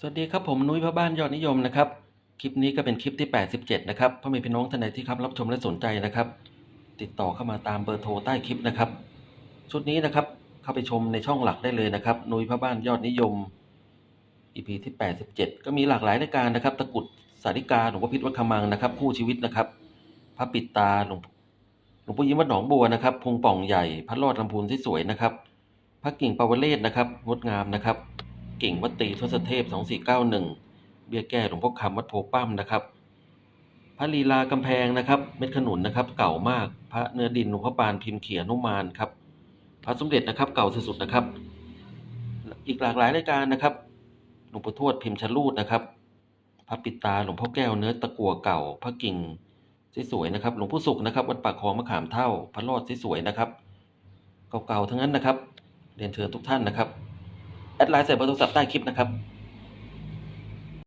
สวัสดีครับผมนุ้ยพ่อบ้านยอดนิยมนะครับคลิปนี้ก็เป็นคลิปที่ 87 นะครับพ่อแม่พี่น้องท่านใดที่ครับรับชมและสนใจนะครับ ติดต่อเข้ามาตามเบอร์โทรใต้คลิปนะครับชุดนี้นะครับเข้าไปชมในช่องหลักได้เลยนะครับนุ้ยพ่อบ้านยอดนิยม EP ที่ 87 ก็มีหลากหลายรายการนะครับ ตะกุดสาริกาหลวงพ่อพิษวัดขมังนะครับ คู่ชีวิตนะครับพระปิดตาหลวงหลวงพ่อยิ้มวัดหนองบัวนะครับพุงป่องใหญ่พระรอดลำพูนที่สวยนะครับ พระกิ่งปาวเลศนะครับงดงามนะครับ กิ่งวัตรีทศเทพ 2491 เบี้ยแก้หลวงพ่อคำวัดโพปั้มนะครับ พระลีลากำแพงนะครับ เม็ดขนุนนะครับ เก่ามาก พระเนื้อดินหลวงพ่อปานพิมพ์เขียนุมานครับ พระสมเด็จนะครับเก่าสุดๆนะครับ อีกหลากหลายรายการนะครับ หลวงปู่ทวดพิมพ์ชลูดนะครับ พระปิตาหลวงพ่อแก้วเนื้อตะกัวเก่า พระกิ่งสวยๆนะครับ หลวงพ่อสุขนะครับ วัดปากคลองมะขามเท่า พระรอดสวยๆนะครับ เก่าๆทั้งนั้นนะครับ เรียนเชิญทุกท่านนะครับ แอดไลน์ใส่เบอร์โทรศัพท์ใต้คลิปนะครับ